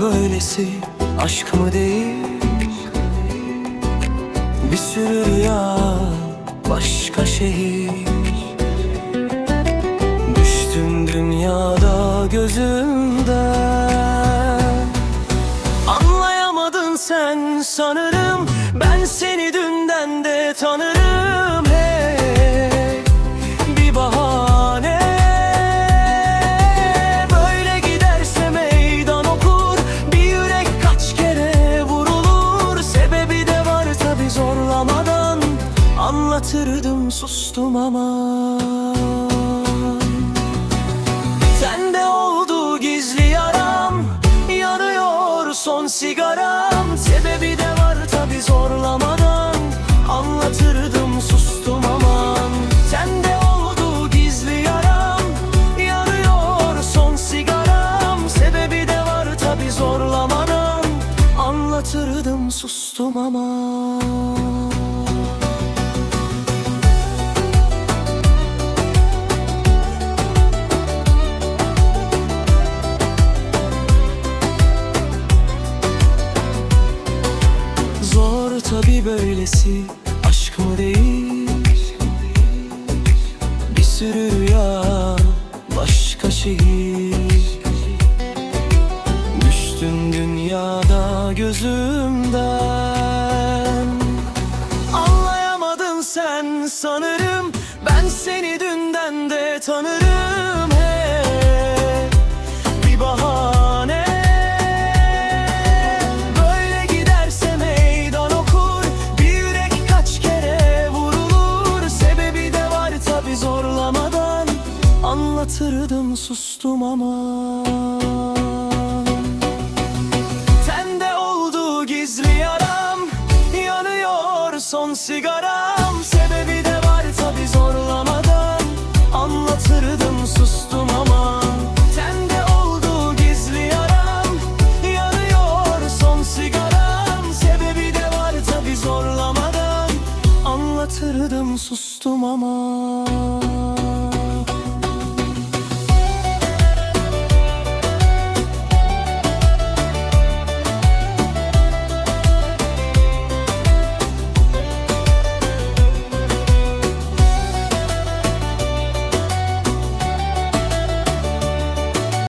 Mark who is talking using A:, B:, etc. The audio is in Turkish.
A: böylesi aşk mı değil? Bir sürü rüya başka şehir. Düştüm dünyada gözümden. Anlayamadın sen sanırım. Ben seni dünden de tanırım Anlatırdım sustum ama. Sende oldu gizli yaram Yanıyor son sigaram. Sebebi de var tabi zorlamadan. Anlatırdım sustum aman Sende oldu gizli yaram Yanıyor son sigaram. Sebebi de var tabi zorlamadan. Anlatırdım sustum aman tabi böylesi aşk mı değil? Bir sürü rüya başka şehir. Düştün dünyada gözümden. Anlayamadın sen sanırım. Ben seni dünden de tanırım Anlatırdım sustum ama. Sende oldu gizli yaram Yanıyor son sigaram. Sebebi de var tabi zorlamadan. Anlatırdım sustum ama. Sende oldu gizli yaram Yanıyor son sigaram. Sebebi de var tabi zorlamadan. Anlatırdım sustum ama